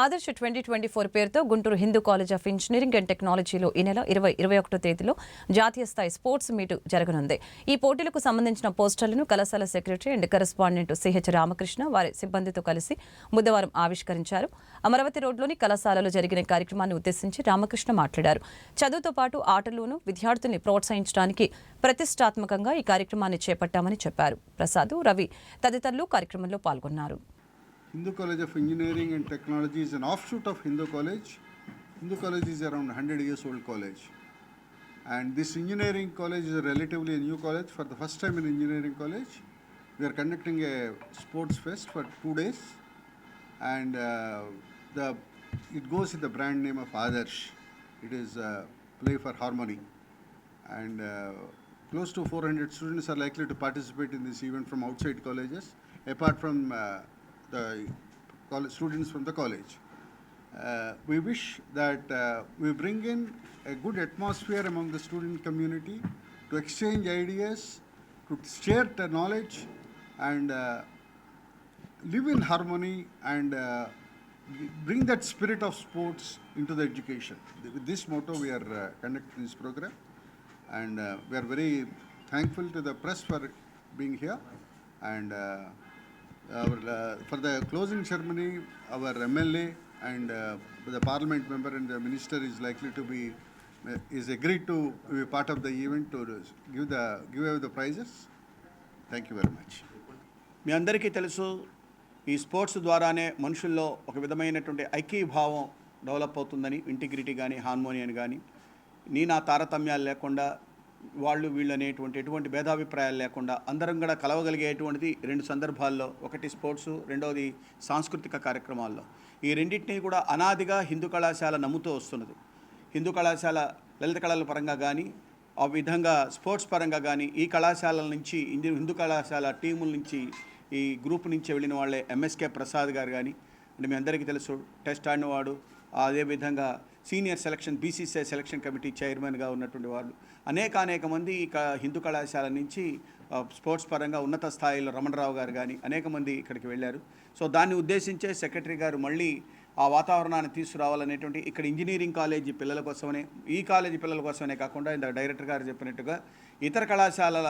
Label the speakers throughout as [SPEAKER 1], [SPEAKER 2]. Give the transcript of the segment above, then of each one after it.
[SPEAKER 1] ఆదర్శ twenty twenty four పేరుతో Guntur Hindu college of engineering and టెక్నాలజీలో ఈ నెల ఇరవై ఇరవై ఒకటో తేదీలో జాతీయ స్థాయి స్పోర్ట్స్ మీటు జరగనుంది. ఈ పోటీలకు సంబంధించిన పోస్టర్లను కళాశాల secretary and correspondent CH Ramakrishna వారి సిబ్బందితో కలిసి బుధవారం ఆవిష్కరించారు. అమరావతి రోడ్లోని కళాశాలలో జరిగిన కార్యక్రమాన్ని ఉద్దేశించి రామకృష్ణ మాట్లాడారు. చదువుతో పాటు ఆటలోనూ విద్యార్థుల్ని ప్రోత్సహించడానికి ప్రతిష్టాత్మకంగా ఈ కార్యక్రమాన్ని చేపట్టామని చెప్పారు. ప్రసాద్ రవి తదితరులు కార్యక్రమంలో పాల్గొన్నారు.
[SPEAKER 2] Hindu College of Engineering and Technology is an offshoot of Hindu College. Hindu College is around 100 years old college. And this engineering college is a relatively new college. For the first time in engineering college, we are conducting a sports fest for two days. And uh, the it goes in the brand name of Adarsh. It is uh, Play for Harmony. And uh, close to 400 students are likely to participate in this event from outside colleges, apart from uh, the coll- students from the college. Uh, we wish that uh, we bring in a good atmosphere among the student community to exchange ideas, to share the knowledge, and uh, live in harmony and uh, bring that spirit of sports into the education. With this motto, we are uh, conducting this program, and uh, we are very thankful to the press for being here. And our, uh, for the closing ceremony, our MLA and uh, the parliament member and the minister is likely to be uh, is agreed to be part of the event to give the give away the prizes. Thank you very much.
[SPEAKER 3] మీ అందరికీ తెలుసు ఈ sports ద్వారానే మనుషుల్లో ఒక విధమైనటువంటి ఐక్యభావం develop అవుతుందని integrity కానీ హార్మోనియన్ కానీ నీ నా తారతమ్యాలు లేకుండా వాళ్ళు వీళ్ళు అనేటువంటి ఎటువంటి భేదాభిప్రాయాలు లేకుండా అందరం కూడా కలవగలిగేటువంటిది రెండు సందర్భాల్లో. ఒకటి స్పోర్ట్స్ రెండవది సాంస్కృతిక కార్యక్రమాల్లో. ఈ రెండింటినీ కూడా అనాదిగా హిందూ కళాశాల నమ్ముతూ వస్తున్నది. హిందూ కళాశాల లలిత కళల పరంగా కానీ ఆ విధంగా స్పోర్ట్స్ పరంగా కానీ ఈ కళాశాలల నుంచి ఇండి- హిందూ కళాశాల టీముల నుంచి ఈ గ్రూప్ నుంచి వెళ్ళిన వాళ్ళే ఎంఎస్కే ప్రసాద్ గారు కానీ అంటే మీ అందరికీ తెలుసు టెస్ట్ ఆడినవాడు అదేవిధంగా senior selection BCCI selection committee చైర్మన్గా ఉన్నటువంటి వాళ్ళు. అనేక అనేక మంది హిందూ కళాశాల నుంచి స్పోర్ట్స్ పరంగా ఉన్నత స్థాయిలో రమణరావు గారు కానీ అనేక మంది ఇక్కడికి వెళ్ళారు. సో దాన్ని ఉద్దేశించే సెక్రటరీ గారు మళ్ళీ ఆ వాతావరణాన్ని తీసుకురావాలనేటువంటి ఇక్కడ ఇంజనీరింగ్ కాలేజీ పిల్లల కోసమనే ఈ కాలేజీ పిల్లల కోసమనే కాకుండా ఇంత డైరెక్టర్ గారు చెప్పినట్టుగా ఇతర కళాశాలల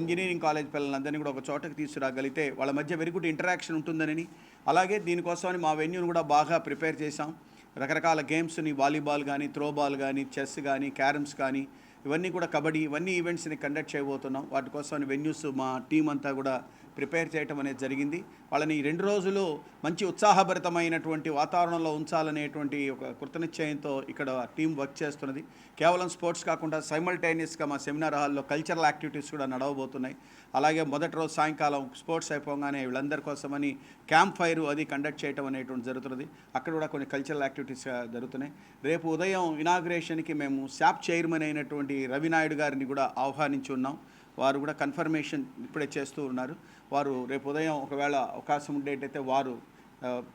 [SPEAKER 3] ఇంజనీరింగ్ కాలేజ్ పిల్లలందరినీ కూడా ఒక చోటకి తీసుకురాగలిగితే వాళ్ళ మధ్య వెరీ గుడ్ ఇంటరాక్షన్ ఉంటుందని అలాగే దీనికోసమని మా వెన్యూని కూడా బాగా ప్రిపేర్ చేశాం. రకరకాల గేమ్స్ని వాలీబాల్ కానీ త్రోబాల్ కానీ చెస్ కానీ క్యారమ్స్ కానీ ఇవన్నీ కూడా కబడ్డీ ఇవన్నీ ఈవెంట్స్ని కండక్ట్ చేయబోతున్నాం. వాటి కోసం వెన్యూస్ మా టీం అంతా కూడా ప్రిపేర్ చేయటం అనేది జరిగింది. వాళ్ళని ఈ రెండు రోజులు మంచి ఉత్సాహభరితమైనటువంటి వాతావరణంలో ఉంచాలనేటువంటి ఒక కృతనిశ్చయంతో ఇక్కడ టీం వర్క్ చేస్తున్నది. కేవలం స్పోర్ట్స్ కాకుండా సైమల్టైనియస్గా మా సెమినార్ హాల్లో కల్చరల్ యాక్టివిటీస్ కూడా నడవబోతున్నాయి. అలాగే మొదటి రోజు సాయంకాలం స్పోర్ట్స్ అయిపోగానే వీళ్ళందరి కోసమని క్యాంప్ ఫైర్ అది కండక్ట్ చేయడం అనేటువంటి జరుగుతున్నది. అక్కడ కూడా కొన్ని కల్చరల్ యాక్టివిటీస్ జరుగుతున్నాయి. రేపు ఉదయం ఇనాగ్రేషన్కి మేము శాప్ చైర్మన్ అయినటువంటి రవినాయుడు గారిని కూడా ఆహ్వానించి ఉన్నాం. వారు కూడా కన్ఫర్మేషన్ ఇప్పుడే చేస్తూ ఉన్నారు. వారు రేపు ఉదయం ఒకవేళ అవకాశం ఉండేటైతే వారు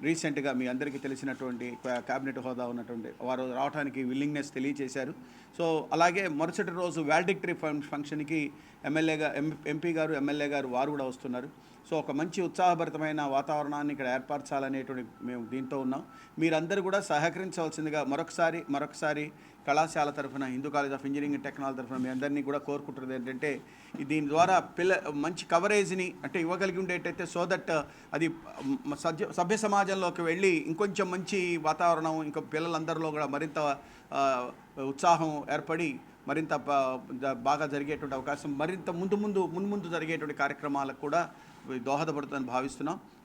[SPEAKER 3] రీసెంట్గా మీ అందరికీ తెలిసినటువంటి క్యాబినెట్ హోదా ఉన్నటువంటి వారు రావడానికి విల్లింగ్నెస్ తెలియచేశారు సో అలాగే మరుసటి రోజు వ్యాల్డిక్టరీ ఫంక్షన్కి ఎమ్మెల్యేగా ఎం ఎంపీ గారు ఎమ్మెల్యే గారు వారు కూడా వస్తున్నారు. సో ఒక మంచి ఉత్సాహభరితమైన వాతావరణాన్ని ఇక్కడ ఏర్పరచాలనేటువంటి మేము దీంతో ఉన్నాం. మీరందరూ కూడా సహకరించవలసిందిగా మరొకసారి మరొకసారి కళాశాల తరఫున Hindu college of engineering technology తరఫున మీ అందరినీ కూడా కోరుకుంటున్నది ఏంటంటే దీని ద్వారా పిల్ల మంచి కవరేజ్ని అంటే ఇవ్వగలిగి ఉండేటైతే సో దట్ uh, అది సభ్య సభ్య సమాజంలోకి వెళ్ళి ఇంకొంచెం మంచి వాతావరణం ఇంకా పిల్లలందరిలో కూడా మరింత ఉత్సాహం ఏర్పడి మరింత బాగా జరిగేటువంటి అవకాశం మరింత ముందు ముందు ముందు ముందు జరిగేటువంటి కార్యక్రమాలకు కూడా దోహదపడుతుందని భావిస్తున్నాం.